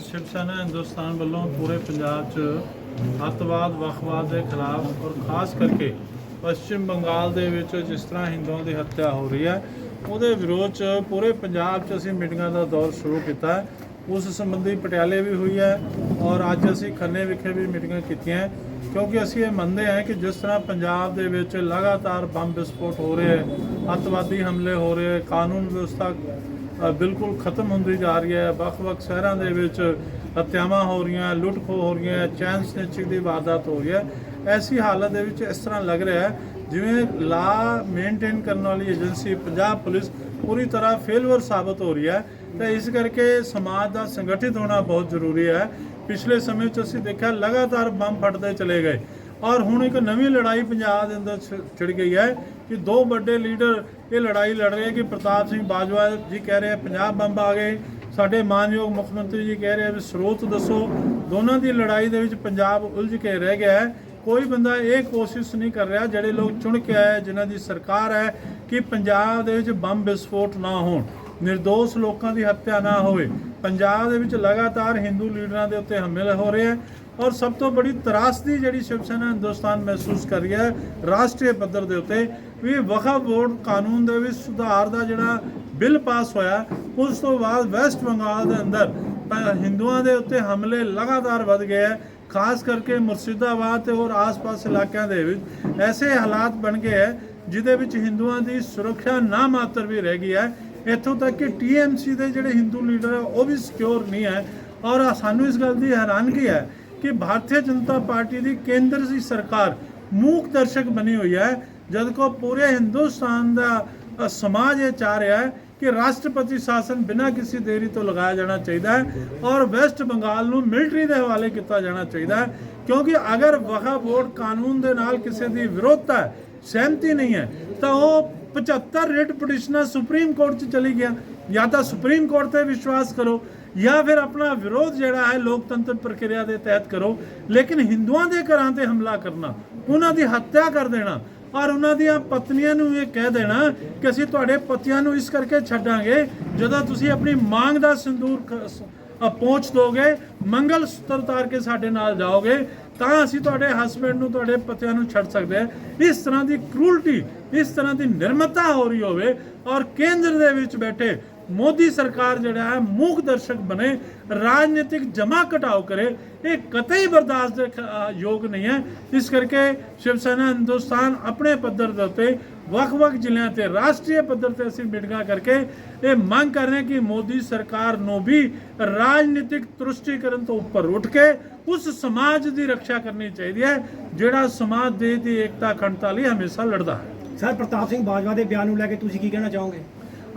ਸ਼ਿਵ ਸੈਨਾ ਹਿੰਦੁਸਤਾਨ ਵੱਲੋਂ ਪੂਰੇ ਪੰਜਾਬ 'ਚ ਅੱਤਵਾਦ, ਵੱਖਵਾਦ ਦੇ ਖਿਲਾਫ ਔਰ ਖਾਸ ਕਰਕੇ ਪੱਛਮ ਬੰਗਾਲ ਦੇ ਵਿੱਚ ਜਿਸ ਤਰ੍ਹਾਂ ਹਿੰਦੂਆਂ ਦੀ ਹੱਤਿਆ ਹੋ ਰਹੀ ਹੈ, ਉਹਦੇ ਵਿਰੋਧ 'ਚ ਪੂਰੇ ਪੰਜਾਬ 'ਚ ਅਸੀਂ ਮੀਟਿੰਗਾਂ ਦਾ ਦੌਰ ਸ਼ੁਰੂ ਕੀਤਾ ਹੈ। ਉਸ ਸੰਬੰਧੀ ਪਟਿਆਲੇ ਵੀ ਹੋਈ ਹੈ ਔਰ ਅੱਜ ਅਸੀਂ ਖੰਨੇ ਵਿਖੇ ਵੀ ਮੀਟਿੰਗਾਂ ਕੀਤੀਆਂ ਕਿਉਂਕਿ ਅਸੀਂ ਇਹ ਮੰਨਦੇ ਹਾਂ ਕਿ ਜਿਸ ਤਰ੍ਹਾਂ ਪੰਜਾਬ ਦੇ ਵਿੱਚ ਲਗਾਤਾਰ ਬੰਬ ਵਿਸਫੋਟ ਹੋ ਰਹੇ ਹੈ, ਅੱਤਵਾਦੀ ਹਮਲੇ ਹੋ ਰਹੇ ਕਾਨੂੰਨ ਵਿਵਸਥਾ ਬਿਲਕੁਲ ਖਤਮ ਹੁੰਦੀ ਜਾ ਰਹੀ ਹੈ। ਵੱਖ-ਵੱਖ ਸ਼ਹਿਰਾਂ ਦੇ ਵਿੱਚ ਹੱਤਿਆਵਾਂ ਹੋ ਰਹੀਆਂ ਲੁੱਟ ਖੋਹ ਹੋ ਰਹੀਆਂ, ਚੈਨ ਸਨੇਚਿੰਗ ਦੀ ਵਾਰਦਾਤ ਹੋ ਰਹੀ ਹੈ। ਐਸੀ ਹਾਲਤ ਦੇ ਵਿੱਚ ਇਸ ਤਰ੍ਹਾਂ ਲੱਗ ਰਿਹਾ ਹੈ ਜਿਵੇਂ ਲਾ ਮੇਨਟੇਨ ਕਰਨ ਵਾਲੀ ਏਜੰਸੀ ਪੰਜਾਬ ਪੁਲਿਸ ਪੂਰੀ ਤਰ੍ਹਾਂ ਫੇਲਵਰ ਸਾਬਤ ਹੋ ਰਹੀ ਹੈ। ਤਾਂ ਇਸ ਕਰਕੇ ਸਮਾਜ ਦਾ ਸੰਗਠਿਤ ਹੋਣਾ ਬਹੁਤ ਜ਼ਰੂਰੀ ਹੈ। ਪਿਛਲੇ ਸਮੇਂ 'ਚ ਅਸੀਂ ਦੇਖਿਆ ਲਗਾਤਾਰ ਬੰਬ ਫਟਦੇ ਚਲੇ ਗਏ। ਔਰ ਹੁਣ ਇੱਕ ਨਵੀਂ ਲੜਾਈ ਪੰਜਾਬ ਦੇ ਅੰਦਰ ਛਿ- ਛਿੜ ਗਈ ਹੈ। ਕਿ ਦੋ ਵੱਡੇ ਲੀਡਰ ਇਹ ਲੜਾਈ ਲੜ ਰਹੇ ਕਿ ਪ੍ਰਤਾਪ ਸਿੰਘ ਬਾਜਵਾ ਜੀ ਕਹਿ ਰਹੇ ਪੰਜਾਬ ਬੰਬ ਆ ਗਏ। ਸਾਡੇ ਮਾਨਯੋਗ ਮੁੱਖ ਮੰਤਰੀ ਜੀ ਕਹਿ ਰਹੇ ਵੀ ਸਰੋਤ ਦੱਸੋ। ਦੋਨਾਂ ਦੀ ਲੜਾਈ ਦੇ ਵਿੱਚ ਪੰਜਾਬ ਉਲਝ ਕੇ ਰਹਿ ਗਿਆ ਹੈ। ਕੋਈ ਬੰਦਾ ਇਹ ਕੋਸ਼ਿਸ਼ ਨਹੀਂ ਕਰ ਰਿਹਾ, ਜਿਹੜੇ ਲੋਕ ਚੁਣ ਕੇ ਆਏ ਜਿਨ੍ਹਾਂ ਦੀ ਸਰਕਾਰ ਹੈ, ਕਿ ਪੰਜਾਬ ਦੇ ਵਿੱਚ ਬੰਬ ਵਿਸਫੋਟ ਨਾ ਹੋਣ। ਨਿਰਦੋਸ਼ ਲੋਕਾਂ ਦੀ ਹੱਤਿਆ ਨਾ ਹੋਵੇ। ਪੰਜਾਬ ਦੇ ਵਿੱਚ ਲਗਾਤਾਰ ਹਿੰਦੂ ਲੀਡਰਾਂ ਦੇ ਉੱਤੇ ਹਮਲੇ ਹੋ ਰਹੇ ਹੈ ਔਰ ਸਭ ਤੋਂ ਬੜੀ ਤਰਾਸਦੀ ਜਿਹੜੀ ਸ਼ਿਵ ਸੈਨਾ ਹਿੰਦੁਸਤਾਨ ਮਹਿਸੂਸ ਕਰ ਰਹੀ ਹੈ ਰਾਸ਼ਟਰੀ ਪੱਧਰ ਦੇ ਉੱਤੇ, ਵੀ ਵਕਫ ਬੋਰਡ ਕਾਨੂੰਨ ਦੇ ਵਿੱਚ ਸੁਧਾਰ ਦਾ ਜਿਹੜਾ ਬਿੱਲ ਪਾਸ ਹੋਇਆ, ਉਸ ਤੋਂ ਬਾਅਦ ਵੈਸਟ ਬੰਗਾਲ ਦੇ ਅੰਦਰ ਹਿੰਦੂਆਂ ਦੇ ਉੱਤੇ ਹਮਲੇ ਲਗਾਤਾਰ ਵੱਧ ਗਏ ਹੈ, ਖਾਸ ਕਰਕੇ ਮੁਰਸ਼ਿਦਾਬਾਦ ਤੇ ਹੋਰ ਆਸ-ਪਾਸ ਇਲਾਕਿਆਂ ਦੇ ਵਿੱਚ ਐਸੇ ਹਾਲਾਤ ਬਣ ਗਏ ਹੈ, ਜਿਹਦੇ ਵਿੱਚ ਹਿੰਦੂਆਂ ਦੀ ਸੁਰੱਖਿਆ ਨਾ ਮਾਤਰ ਵੀ ਰਹਿ ਗਈ ਹੈ। ਇੱਥੋਂ ਤੱਕ ਕਿ ਟੀਐਮਸੀ ਦੇ ਜਿਹੜੇ ਹਿੰਦੂ ਲੀਡਰ ਹੈ, ਉਹ ਵੀ ਸਿਕਿਉਰ ਨਹੀਂ ਹੈ। ਔਰ ਸਾਨੂੰ ਇਸ ਗੱਲ ਦੀ ਹੈਰਾਨਗੀ ਹੈ ਕਿ ਭਾਰਤੀ ਜਨਤਾ ਪਾਰਟੀ ਦੀ ਕੇਂਦਰ ਦੀ ਸਰਕਾਰ ਮੂਕ ਦਰਸ਼ਕ ਬਣੀ ਹੋਈ ਹੈ, ਜਦ ਕੋ ਪੂਰੇ ਹਿੰਦੁਸਤਾਨ ਦਾ ਸਮਾਜ ਇਹ ਚਾਹ ਰਿਹਾ ਹੈ ਕਿ ਰਾਸ਼ਟਰਪਤੀ ਸ਼ਾਸਨ ਬਿਨਾਂ ਕਿਸੇ ਦੇਰੀ ਤੋਂ ਲਗਾਇਆ ਜਾਣਾ ਚਾਹੀਦਾ ਹੈ ਔਰ ਵੈਸਟ ਬੰਗਾਲ ਨੂੰ ਮਿਲਟਰੀ ਦੇ ਹਵਾਲੇ ਕੀਤਾ ਜਾਣਾ ਚਾਹੀਦਾ ਹੈ, ਕਿਉਂਕਿ ਅਗਰ ਵਹਾ ਬੋਰਡ ਕਾਨੂੰਨ ਦੇ ਨਾਲ ਕਿਸੇ ਦੀ ਵਿਰੋਧਤਾ ਹੈ, ਸਹਿਮਤੀ ਨਹੀਂ ਹੈ, ਤਾਂ ਉਹ 75 ਰੇਟ ਪਟੀਸ਼ਨਾਂ ਸੁਪਰੀਮ ਕੋਰਟ 'ਚ ਚਲੀ ਗਿਆ। ਜਾਂ ਤਾਂ ਸੁਪਰੀਮ ਕੋਰਟ ਤੇ ਵਿਸ਼ਵਾਸ ਕਰੋ ਜਾਂ ਫਿਰ ਆਪਣਾ ਵਿਰੋਧ ਜਿਹੜਾ ਹੈ ਲੋਕਤੰਤਰ ਪ੍ਰਕਿਰਿਆ ਦੇ ਤਹਿਤ ਕਰੋ, ਲੇਕਿਨ ਹਿੰਦੂਆਂ ਦੇ ਘਰਾਂ ਤੇ ਹਮਲਾ ਕਰਨਾ, ਉਹਨਾਂ ਦੀ ਹੱਤਿਆ ਕਰ ਦੇਣਾ, ਔਰ ਉਹਨਾਂ ਦੀਆਂ ਪਤਨੀਆਂ ਨੂੰ ਇਹ ਕਹਿ ਦੇਣਾ ਕਿ ਅਸੀਂ ਤੁਹਾਡੇ ਪਤੀਆਂ ਨੂੰ ਇਸ ਕਰਕੇ ਛੱਡਾਂਗੇ ਜਦੋਂ ਤੁਸੀਂ ਆਪਣੀ ਮੰਗ ਦਾ ਸਿੰਦੂਰ ਪਹੁੰਚ ਦੋਗੇ, ਮੰਗਲ ਸੂਤਰ ਉਤਾਰ ਕੇ ਸਾਡੇ ਨਾਲ ਜਾਓਗੇ, ਤਾਂ ਅਸੀਂ ਤੁਹਾਡੇ ਹਸਬੰਡ ਨੂੰ, ਤੁਹਾਡੇ ਪਤਿਆਂ ਨੂੰ ਛੱਡ ਸਕਦੇ ਹਾਂ। ਇਸ ਤਰ੍ਹਾਂ ਦੀ ਕਰੂਲਟੀ ਇਸ ਤਰ੍ਹਾਂ ਦੀ ਨਿਰਮਤਾ ਹੋ ਰਹੀ ਹੋਵੇ, ਔਰ ਕੇਂਦਰ ਦੇ ਵਿੱਚ ਬੈਠੇ ਮੋਦੀ ਸਰਕਾਰ ਜਿਹੜਾ ਹੈ ਮੂਕ ਦਰਸ਼ਕ ਬਣੇ, ਰਾਜਨੀਤਿਕ ਜਮਾ ਘਟਾਓ ਕਰੇ, ਇਹ ਕਤਈ ਬਰਦਾਸ਼ਤ ਯੋਗ ਨਹੀਂ ਹੈ। ਇਸ ਕਰਕੇ ਸ਼ਿਵ ਸੈਨਾ ਹਿੰਦੁਸਤਾਨ ਆਪਣੇ ਪੱਧਰ ਦੇ ਉੱਤੇ, ਵੱਖ-ਵੱਖ ਜ਼ਿਲ੍ਹਿਆਂ ਤੇ, ਰਾਸ਼ਟਰੀ ਪੱਧਰ ਤੇ ਅਸੀਂ ਮੀਟਿੰਗਾਂ ਕਰਕੇ ਇਹ ਮੰਗ ਕਰ ਰਹੇ ਹਾਂ ਕਿ ਮੋਦੀ ਸਰਕਾਰ ਨੂੰ ਵੀ ਰਾਜਨੀਤਿਕ ਤੁਸ਼ਟੀਕਰਨ ਤੋਂ ਉੱਪਰ ਉੱਠ ਕੇ ਉਸ ਸਮਾਜ ਦੀ ਰੱਖਿਆ ਕਰਨੀ ਚਾਹੀਦੀ ਹੈ, ਜਿਹੜਾ ਸਮਾਜ ਦੇ ਦੀ ਏਕਤਾ, ਅਖੰਡਤਾ ਲਈ ਹਮੇਸ਼ਾ ਲੜਦਾ ਹੈ। ਸਰ, ਪ੍ਰਤਾਪ ਸਿੰਘ ਬਾਜਵਾ ਦੇ ਬਿਆਨ ਨੂੰ ਲੈ ਕੇ ਤੁਸੀਂ ਕੀ ਕਹਿਣਾ ਚਾਹੋਗੇ?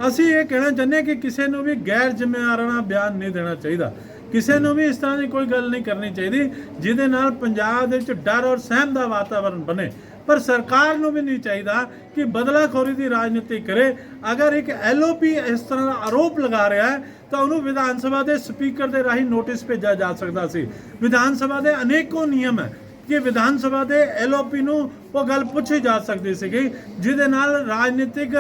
ਅਸੀਂ ਇਹ ਕਹਿਣਾ ਚਾਹੁੰਦੇ ਹਾਂ ਕਿ ਕਿਸੇ ਨੂੰ ਵੀ ਗੈਰ ਜ਼ਿੰਮੇਵਾਰਾਨਾ ਬਿਆਨ ਨਹੀਂ ਦੇਣਾ ਚਾਹੀਦਾ। ਕਿਸੇ ਨੂੰ ਵੀ ਇਸ ਤਰ੍ਹਾਂ ਦੀ ਕੋਈ ਗੱਲ ਨਹੀਂ ਕਰਨੀ ਚਾਹੀਦੀ, ਜਿਹਦੇ ਨਾਲ ਪੰਜਾਬ ਦੇ ਵਿੱਚ ਡਰ ਔਰ ਸਹਿਮ ਦਾ ਵਾਤਾਵਰਣ ਬਣੇ। ਪਰ ਸਰਕਾਰ ਨੂੰ ਵੀ ਨਹੀਂ ਚਾਹੀਦਾ ਕਿ ਬਦਲਾਖੋਰੀ ਦੀ ਰਾਜਨੀਤੀ ਕਰੇ। ਅਗਰ ਇੱਕ ਐਲਓਪੀ ਇਸ ਤਰ੍ਹਾਂ ਦਾ ਆਰੋਪ ਲਗਾ ਰਿਹਾ ਹੈ, ਤਾਂ ਉਹਨੂੰ ਵਿਧਾਨ ਸਭਾ ਦੇ ਸਪੀਕਰ ਦੇ ਰਾਹੀਂ ਨੋਟਿਸ ਭੇਜਿਆ ਜਾ ਸਕਦਾ ਸੀ। ਵਿਧਾਨ ਸਭਾ ਦੇ ਅਨੇਕੋ ਨਿਯਮ ਹੈ। ਕਿ ਵਿਧਾਨ ਸਭਾ ਦੇ ਐਲਓਪੀ ਨੂੰ ਉਹ ਗੱਲ ਪੁੱਛੀ ਜਾ ਸਕਦੀ ਸੀਗੀ ਜਿਹਦੇ ਨਾਲ ਰਾਜਨੀਤਿਕ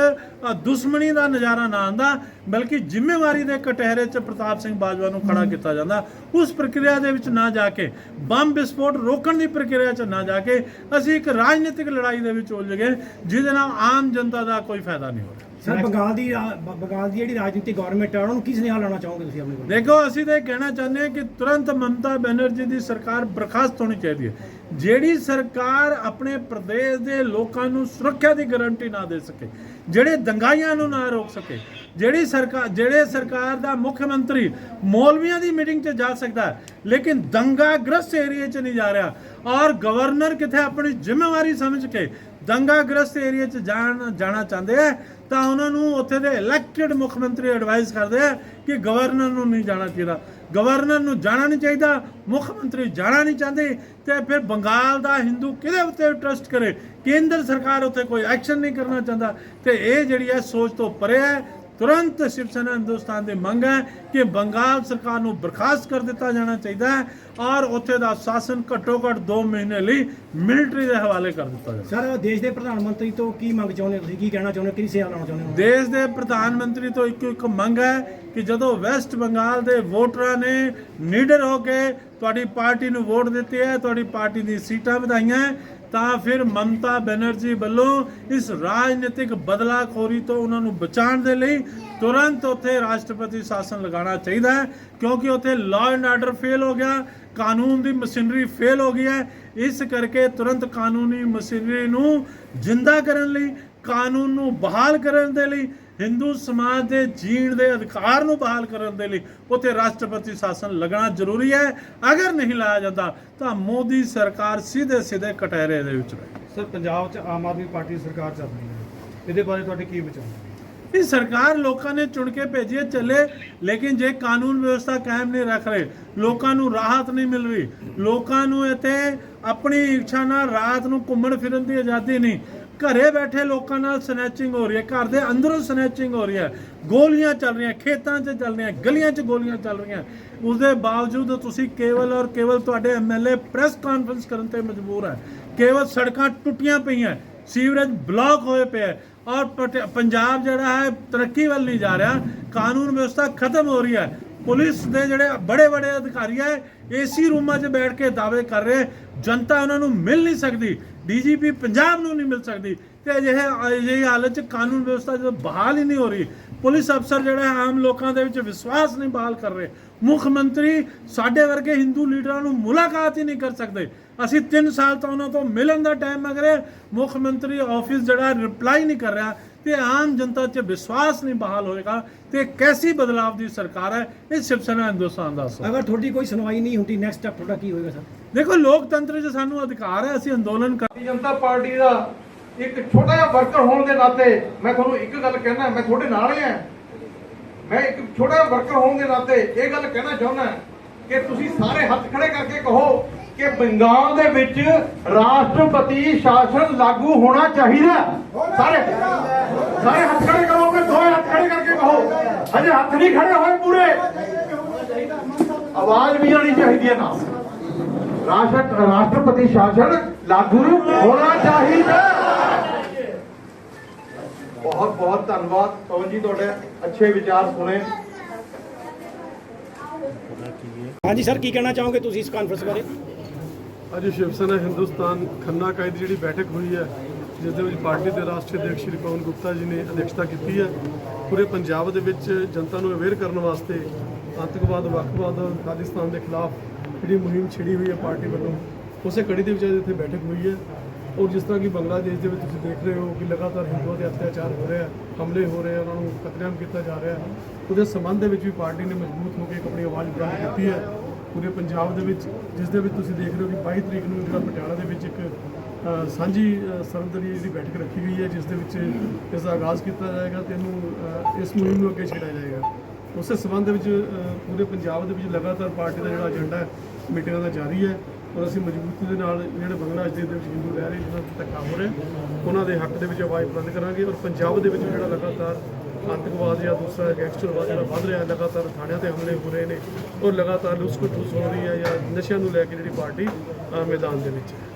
ਦੁਸ਼ਮਣੀ ਦਾ ਨਜ਼ਾਰਾ ਨਾ ਆਂਦਾ ਬਲਕਿ ਜ਼ਿੰਮੇਵਾਰੀ ਦੇ ਕਟਹਿਰੇ 'ਚ ਪ੍ਰਤਾਪ ਸਿੰਘ ਬਾਜਵਾ ਨੂੰ ਖੜਾ ਕੀਤਾ ਜਾਂਦਾ। ਉਸ ਪ੍ਰਕਿਰਿਆ ਦੇ ਵਿੱਚ ਨਾ ਜਾ ਕੇ ਬੰਬ ਵਿਸਫੋਟ ਰੋਕਣ ਦੀ ਪ੍ਰਕਿਰਿਆ 'ਚ ਨਾ ਜਾ ਕੇ ਅਸੀਂ ਇੱਕ ਰਾਜਨੀਤਿਕ ਲੜਾਈ ਦੇ ਵਿੱਚ ਉਲਝ ਗਏ ਜਿਹਦੇ ਨਾਲ ਆਮ ਜਨਤਾ ਦਾ ਕੋਈ ਫਾਇਦਾ ਨਹੀਂ ਹੋ ਰਿਹਾ ਸਰ ਬੰਗਾਲ ਦੀ ਬੰਗਾਲ ਦੀ ਜਿਹੜੀ ਰਾਜਨੀਤਿਕ ਗਵਰਨਮੈਂਟ ਹੈ ਉਹਨਾਂ ਨੂੰ ਕੀ ਸੁਨੇਹਾ ਲਾਉਣਾ ਚਾਹੋਗੇ ਤੁਸੀਂ ਆਪਣੇ ਕੋਲ? ਦੇਖੋ ਅਸੀਂ ਤਾਂ ਇਹ ਕਹਿਣਾ ਚਾਹੁੰਦੇ ਹਾਂ ਕਿ ਤੁਰੰਤ ਮਮਤਾ ਬੈਨਰਜੀ ਦੀ ਸਰਕਾਰ ਬਰਖਾਸਤ ਹੋਣੀ ਚਾਹੀਦੀ ਹੈ। ਜਿਹੜੀ ਸਰਕਾਰ ਆਪਣੇ ਪ੍ਰਦੇਸ਼ ਦੇ ਲੋਕਾਂ ਨੂੰ ਸੁਰੱਖਿਆ ਦੀ ਗਾਰੰਟੀ ਨਾ ਦੇ ਸਕੇ, ਜਿਹੜੇ ਦੰਗਾਈਆਂ ਨੂੰ ਨਾ ਰੋਕ ਸਕੇ, ਜਿਹੜੀ ਸਰਕਾਰ ਜਿਹੜੇ ਸਰਕਾਰ ਦਾ ਮੁੱਖ ਮੰਤਰੀ ਮੌਲਵੀਆਂ ਦੀ ਮੀਟਿੰਗ 'ਚ ਜਾ ਸਕਦਾ ਹੈ, ਲੇਕਿਨ ਦੰਗਾਗ੍ਰਸਤ ਏਰੀਏ 'ਚ ਨਹੀਂ ਜਾ ਰਿਹਾ ਔਰ ਗਵਰਨਰ ਕਿਥੇ ਆਪਣੀ ਜ਼ਿੰਮੇਵਾਰੀ ਸਮਝ ਕੇ ਦੰਗਾਗ੍ਰਸਤ ਏਰੀਏ 'ਚ ਜਾਣ, ਜਾਣਾ ਚਾਹੁੰਦੇ ਹੈ ਤਾਂ ਉਹਨਾਂ ਨੂੰ ਉੱਥੇ ਦੇ ਇਲੈਕਟਿਡ ਮੁੱਖ ਮੰਤਰੀ ਐਡਵਾਈਸ ਕਰਦੇ ਆ ਕਿ ਗਵਰਨਰ ਨੂੰ ਨਹੀਂ ਜਾਣਾ ਚਾਹੀਦਾ। ਗਵਰਨਰ ਨੂੰ ਜਾਣਾ ਨਹੀਂ ਚਾਹੀਦਾ, ਮੁੱਖ ਮੰਤਰੀ ਜਾਣਾ ਨਹੀਂ ਚਾਹੁੰਦੇ ਤੇ ਫਿਰ ਬੰਗਾਲ ਦਾ ਹਿੰਦੂ ਕਿਹਦੇ ਉੱਤੇ ਟਰਸਟ ਕਰੇ? ਕੇਂਦਰ ਸਰਕਾਰ ਉੱਤੇ ਕੋਈ ਐਕਸ਼ਨ ਨਹੀਂ ਕਰਨਾ ਚਾਹੁੰਦਾ। ਤੇ ਇਹ ਜਿਹੜੀ ਹੈ ਸੋਚ ਤੋਂ ਪਰੇ ਹੈ। ਤੁਰੰਤ ਸ਼ਿਵ ਸੈਨਾ ਹਿੰਦੁਸਤਾਨ ਦੀ ਮੰਗ ਹੈ ਕਿ ਬੰਗਾਲ ਸਰਕਾਰ ਨੂੰ ਬਰਖਾਸਤ ਕਰ ਦਿੱਤਾ ਜਾਣਾ ਚਾਹੀਦਾ ਹੈ ਔਰ ਉੱਥੇ ਦਾ ਸ਼ਾਸਨ ਘੱਟੋ ਘੱਟ 2 ਮਹੀਨੇ ਲਈ ਮਿਲਟਰੀ ਦੇ ਹਵਾਲੇ ਕਰ ਦਿੱਤਾ ਜਾਵੇ। ਸਰ ਦੇਸ਼ ਦੇ ਪ੍ਰਧਾਨ ਮੰਤਰੀ ਤੋਂ ਕੀ ਮੰਗ ਚਾਹੁੰਦੇ ਤੁਸੀਂ? ਕੀ ਕਹਿਣਾ ਚਾਹੁੰਦੇ ਕਿਹਦੀ ਸੇਵਾ ਲਾਉਣਾ ਚਾਹੁੰਦੇ ਹੋ? ਦੇਸ਼ ਦੇ ਪ੍ਰਧਾਨ ਮੰਤਰੀ ਤੋਂ ਇੱਕੋ ਇੱਕ ਮੰਗ ਹੈ ਕਿ ਜਦੋਂ ਵੈਸਟ ਬੰਗਾਲ ਦੇ ਵੋਟਰਾਂ ਨੇ ਨੀਡਰ ਹੋ ਕੇ ਤੁਹਾਡੀ ਪਾਰਟੀ ਨੂੰ ਵੋਟ ਦਿੱਤੀ ਹੈ, ਤੁਹਾਡੀ ਪਾਰਟੀ ਦੀ ਸੀਟਾਂ ਵਧਾਈਆਂ ਤਾਂ ਫਿਰ ਮਮਤਾ ਬੈਨਰਜੀ ਵੱਲੋਂ ਇਸ ਰਾਜਨੀਤਿਕ ਬਦਲਾਖੋਰੀ ਤੋਂ ਉਹਨਾਂ ਨੂੰ ਬਚਾਉਣ ਦੇ ਲਈ ਤੁਰੰਤ ਉੱਥੇ ਰਾਸ਼ਟਰਪਤੀ ਸ਼ਾਸਨ ਲਗਾਉਣਾ ਚਾਹੀਦਾ ਹੈ, ਕਿਉਂਕਿ ਉੱਥੇ ਲਾਅ ਐਂਡ ਆਰਡਰ ਫੇਲ ਹੋ ਗਿਆ, ਕਾਨੂੰਨ ਦੀ ਮਸ਼ੀਨਰੀ ਫੇਲ ਹੋ ਗਈ ਹੈ, ਇਸ ਕਰਕੇ ਤੁਰੰਤ ਕਾਨੂੰਨੀ ਮਸ਼ੀਨਰੀ ਨੂੰ ਜਿੰਦਾ ਕਰਨ ਲਈ, ਕਾਨੂੰਨ ਨੂੰ ਬਹਾਲ ਕਰਨ ਦੇ ਲਈ ਹਿੰਦੂ ਸਮਾਜ ਦੇ ਜੀਣ ਦੇ ਅਧਿਕਾਰ ਨੂੰ ਬਹਾਲ ਕਰਨ ਦੇ ਲਈ ਉੱਥੇ ਰਾਸ਼ਟਰਪਤੀ ਸ਼ਾਸਨ ਲੱਗਣਾ ਜ਼ਰੂਰੀ ਹੈ। ਅਗਰ ਨਹੀਂ ਲਾਇਆ ਜਾਂਦਾ ਤਾਂ ਮੋਦੀ ਸਰਕਾਰ ਸਿੱਧੇ ਸਿੱਧੇ ਕਟਹਿਰੇ ਦੇ ਵਿੱਚ ਰਹੇ ਸਰ ਪੰਜਾਬ 'ਚ ਆਮ ਆਦਮੀ ਪਾਰਟੀ ਸਰਕਾਰ ਚੱਲ ਰਹੀ ਹੈ। ਇਹਦੇ ਬਾਰੇ ਤੁਹਾਡੇ ਕੀ ਵਿਚਾਰ ਨੇ? ਇਹ ਸਰਕਾਰ ਲੋਕਾਂ ਨੇ ਚੁਣ ਕੇ ਭੇਜੀ ਹੈ ਚੱਲੇ ਲੇਕਿਨ ਜੇ ਕਾਨੂੰਨ ਵਿਵਸਥਾ ਕਾਇਮ ਨਹੀਂ ਰੱਖ ਰਹੇ ਲੋਕਾਂ ਨੂੰ ਰਾਹਤ ਨਹੀਂ ਮਿਲ ਰਹੀ। ਲੋਕਾਂ ਨੂੰ ਇੱਥੇ ਆਪਣੀ ਇੱਛਾ ਨਾਲ ਰਾਤ ਨੂੰ ਘੁੰਮਣ ਫਿਰਨ ਦੀ ਆਜ਼ਾਦੀ ਨਹੀਂ। ਘਰੇ ਬੈਠੇ ਲੋਕਾਂ ਨਾਲ ਸਨੈਚਿੰਗ ਹੋ ਰਹੀ ਹੈ, ਘਰ ਦੇ ਅੰਦਰੋਂ ਸਨੈਚਿੰਗ ਹੋ ਰਹੀ ਹੈ। ਗੋਲੀਆਂ ਚੱਲ ਰਹੀਆਂ, ਖੇਤਾਂ 'ਚ ਚੱਲ ਰਹੀਆਂ, ਗਲੀਆਂ 'ਚ ਗੋਲੀਆਂ ਚੱਲ ਰਹੀਆਂ। ਉਸ ਦੇ ਬਾਵਜੂਦ ਤੁਸੀਂ ਕੇਵਲ ਔਰ ਕੇਵਲ ਤੁਹਾਡੇ ਐਮਐਲਏ ਪ੍ਰੈਸ ਕਾਨਫਰੰਸ ਕਰਨ ਤੇ ਮਜਬੂਰ ਹੈ। ਕੇਵਲ ਸੜਕਾਂ ਟੁੱਟੀਆਂ ਪਈਆਂ, ਸੀਵਰੇਜ ਬਲੌਕ ਹੋਏ ਪਏ ਹੈ ਔਰ ਪੰਜਾਬ ਜਿਹੜਾ ਹੈ ਤਰੱਕੀ ਵੱਲ ਨਹੀਂ ਜਾ ਰਿਹਾ। ਕਾਨੂੰਨ ਵਿਵਸਥਾ ਖਤਮ ਹੋ ਰਹੀ ਹੈ। ਪੁਲਿਸ ਦੇ ਜਿਹੜੇ ਬੜੇ ਬੜੇ ਅਧਿਕਾਰੀ ਹੈ ਏਸੀ ਰੂਮਾਂ 'ਚ ਬੈਠ ਕੇ ਦਾਅਵੇ ਕਰ ਰਹੇ ਜਨਤਾ ਉਹਨਾਂ ਨੂੰ ਮਿਲ ਨਹੀਂ ਸਕਦੀ, ਡੀਜੀਪੀ ਪੰਜਾਬ ਨੂੰ ਨਹੀਂ ਮਿਲ ਸਕਦੀ। ਤੇ ਅਜਿਹੇ, ਅਜਿਹੀ ਹਾਲਤ 'ਚ ਕਾਨੂੰਨ ਵਿਵਸਥਾ ਜਦੋਂ ਬਹਾਲ ਹੀ ਨਹੀਂ ਹੋ ਰਹੀ। ਪੁਲਿਸ ਅਫਸਰ ਜਿਹੜਾ ਹੈ, ਆਮ ਲੋਕਾਂ ਦੇ ਵਿੱਚ ਵਿਸ਼ਵਾਸ ਨਹੀਂ ਬਹਾਲ ਕਰ ਰਹੇ। ਮੁੱਖ ਮੰਤਰੀ ਸਾਡੇ ਵਰਗੇ ਹਿੰਦੂ ਲੀਡਰਾਂ ਨੂੰ ਮੁਲਾਕਾਤ ਹੀ ਨਹੀਂ ਕਰ ਸਕਦੇ। ਅਸੀਂ 3 ਸਾਲ ਤੋਂ ਉਹਨਾਂ ਤੋਂ ਮਿਲਣ ਦਾ ਟਾਈਮ ਮੰਗ ਰਹੇ ਮੁੱਖ ਮੰਤਰੀ ਆਫਿਸ ਜਿਹੜਾ ਰਿਪਲਾਈ ਨਹੀਂ ਕਰ ਰਿਹਾ। ਤੇ ਆਮ ਜਨਤਾ 'ਚ ਵਿਸ਼ਵਾਸ ਨਹੀਂ ਬਹਾਲ ਹੋਏਗਾ ਤੇ ਕੈਸੀ ਬਦਲਾਵ ਦੀ ਸਰਕਾਰ ਹੈ ਇਹ ਸ਼ਿਵ ਸੈਨਾ ਹਿੰਦੁਸਤਾਨ ਦਾ ਅਸਰ ਅਗਰ ਤੁਹਾਡੀ ਕੋਈ ਸੁਣਵਾਈ ਨਹੀਂ ਹੁੰਦੀ ਨੈਕਸਟ ਸਟੈਪ ਤੁਹਾਡਾ ਕੀ ਹੋਏਗਾ ਸਰ? ਦੇਖੋ ਲੋਕਤੰਤਰ 'ਚ ਸਾਨੂੰ ਅਧਿਕਾਰ ਹੈ ਅਸੀਂ ਅੰਦੋਲਨ ਕਰ ਜਨਤਾ ਪਾਰਟੀ ਦਾ ਇੱਕ ਛੋਟਾ ਜਿਹਾ ਵਰਕਰ ਹੋਣ ਦੇ ਨਾਤੇ ਮੈਂ ਤੁਹਾਨੂੰ ਇੱਕ ਗੱਲ ਕਹਿਣਾ ਮੈਂ ਤੁਹਾਡੇ ਨਾਲ ਹੀ ਹਾਂ। ਮੈਂ ਇੱਕ ਛੋਟਾ ਜਿਹਾ ਵਰਕਰ ਹੋਣ ਦੇ ਨਾਤੇ ਇਹ ਗੱਲ ਕਹਿਣਾ ਚਾਹੁੰਦਾ ਕਿ ਤੁਸੀਂ ਸਾਰੇ ਹੱਥ ਖੜੇ ਕਰਕੇ ਕਹੋ ਕਿ ਬੰਗਾਲ ਦੇ ਵਿੱਚ ਰਾਸ਼ਟਰਪਤੀ ਸ਼ਾਸਨ ਲਾਗੂ ਹੋਣਾ ਚਾਹੀਦਾ। ਸਾਰੇ ਸਾਰੇ ਹੱਥ ਖੜੇ ਕਰੋਗੇ ਦੋਏ ਹੱਥ ਖੜੇ ਕਰਕੇ ਕਹੋ। ਅਜੇ ਹੱਥ ਨਹੀਂ ਖੜੇ ਹੋਏ ਪੂਰੇ। ਆਵਾਜ਼ ਵੀ ਆਣੀ ਚਾਹੀਦੀ ਹੈ ਨਾ। ਰਾਸ਼ਟਰ ਰਾਸ਼ਟਰਪਤੀ ਸ਼ਾਸਨ ਲਾਗੂ ਹੋਣਾ ਚਾਹੀਦਾ। ਬਹੁਤ ਬਹੁਤ ਧੰਨਵਾਦ। ਪਵਨ ਜੀ ਤੁਹਾਡੇ ਅੱਛੇ ਵਿਚਾਰ ਸੁਣੇ। ਹਾਂਜੀ ਸਰ ਕੀ ਕਹਿਣਾ ਚਾਹੋਗੇ ਤੁਸੀਂ ਇਸ ਕਾਨਫਰੰਸ ਬਾਰੇ? ਅੱਜ ਸ਼ਿਵ ਸੈਨਾ ਹਿੰਦੁਸਤਾਨ ਖੰਨਾ ਕਾਇਦ ਦੀ ਜਿਹੜੀ ਬੈਠਕ ਹੋਈ ਹੈ ਜਿਸ ਦੇ ਵਿੱਚ ਪਾਰਟੀ ਦੇ ਰਾਸ਼ਟਰੀ ਅਧਿਕਸ਼ ਸ਼੍ਰੀ ਪਵਨ ਗੁਪਤਾ ਜੀ ਨੇ ਅਧਿਕਸ਼ਤਾ ਕੀਤੀ ਹੈ। ਪੂਰੇ ਪੰਜਾਬ ਦੇ ਵਿੱਚ ਜਨਤਾ ਨੂੰ ਅਵੇਅਰ ਕਰਨ ਵਾਸਤੇ ਆਤੰਕਵਾਦ ਵੱਖਵਾਦ ਖਾਲਿਸਤਾਨ ਦੇ ਖਿਲਾਫ ਜਿਹੜੀ ਮੁਹਿੰਮ ਛਿੜੀ ਹੋਈ ਹੈ ਪਾਰਟੀ ਵੱਲੋਂ ਉਸੇ ਕੜੀ ਦੇ ਵਿੱਚ ਇੱਥੇ ਬੈਠਕ ਹੋਈ ਹੈ। ਔਰ ਜਿਸ ਤਰ੍ਹਾਂ ਕਿ ਬੰਗਲਾਦੇਸ਼ ਦੇ ਵਿੱਚ ਤੁਸੀਂ ਦੇਖ ਰਹੇ ਹੋ ਕਿ ਲਗਾਤਾਰ ਹਿੰਦੂਆਂ ਤੇ ਅਤਿਆਚਾਰ ਹੋ ਰਿਹਾ ਹਮਲੇ ਹੋ ਰਹੇ ਆ, ਉਹਨਾਂ ਨੂੰ ਕਤਲੇਆਮ ਕੀਤਾ ਜਾ ਰਿਹਾ ਉਹਦੇ ਸੰਬੰਧ ਦੇ ਵਿੱਚ ਵੀ ਪਾਰਟੀ ਨੇ ਮਜ਼ਬੂਤ ਹੋ ਕੇ ਆਪਣੀ ਆਵਾਜ਼ ਬੁਲੰਦ ਕੀਤੀ ਹੈ। ਪੂਰੇ ਪੰਜਾਬ ਦੇ ਵਿੱਚ ਜਿਸ ਦੇ ਵਿੱਚ ਤੁਸੀਂ ਦੇਖ ਰਹੇ ਹੋ ਕਿ 22 ਤਰੀਕ ਨੂੰ ਜਿਹੜਾ ਪਟਿਆਲਾ ਦੇ ਵਿੱਚ ਇੱਕ ਸਾਂਝੀ ਅ, ਸਰਬਦਲੀ ਦੀ ਬੈਠਕ ਰੱਖੀ ਗਈ ਹੈ ਜਿਸ ਦੇ ਵਿੱਚ ਇਸ ਦਾ ਆਗਾਜ਼ ਕੀਤਾ ਜਾਏਗਾ ਤੇ ਇਹਨੂੰ ਇਸ ਮੁਹਿੰਮ ਨੂੰ ਅੱਗੇ ਛੇੜਿਆ ਜਾਏਗਾ। ਉਸੇ ਸਬੰਧ ਵਿੱਚ ਪੂਰੇ ਪੰਜਾਬ ਦੇ ਵਿੱਚ ਲਗਾਤਾਰ ਪਾਰਟੀ ਦਾ ਜਿਹੜਾ ਏਜੰਡਾ ਹੈ ਮੀਟਿੰਗਾਂ ਦਾ ਜਾਰੀ ਹੈ ਔਰ ਅਸੀਂ ਮਜ਼ਬੂਤੀ ਦੇ ਨਾਲ ਜਿਹੜੇ ਬੰਗਲਾਦੇਸ਼ ਦੇ ਵਿੱਚ ਹਿੰਦੂ ਰਹਿ ਰਹੇ ਜਿਹਨਾਂ ਤੇ ਧੱਕਾ ਹੋ ਰਿਹਾ ਉਹਨਾਂ ਦੇ ਹੱਕ ਦੇ ਵਿੱਚ ਆਵਾਜ਼ ਬੁਲੰਦ ਕਰਾਂਗੇ ਔਰ ਪੰਜਾਬ ਦੇ ਵਿੱਚ ਜਿਹੜਾ ਲਗਾਤਾਰ ਆਤੰਕਵਾਦ ਜਾਂ ਦੂਸਰਾ ਗੈਂਗਸਟਰਵਾਦ ਜਿਹੜਾ ਵੱਧ ਰਿਹਾ ਲਗਾਤਾਰ ਥਾਣਿਆਂ ਤੇ ਹਮਲੇ ਹੋ ਰਹੇ ਨੇ ਔਰ ਲਗਾਤਾਰ ਲੁੱਟ ਖਸੁੱਟ ਹੋ ਰਹੀ ਹੈ ਜਾਂ ਨਸ਼ਿਆਂ ਨੂੰ ਲੈ ਕੇ ਜਿਹੜੀ ਪਾਰਟੀ ਮੈਦਾਨ ਦੇ ਵਿੱਚ ਹੈ।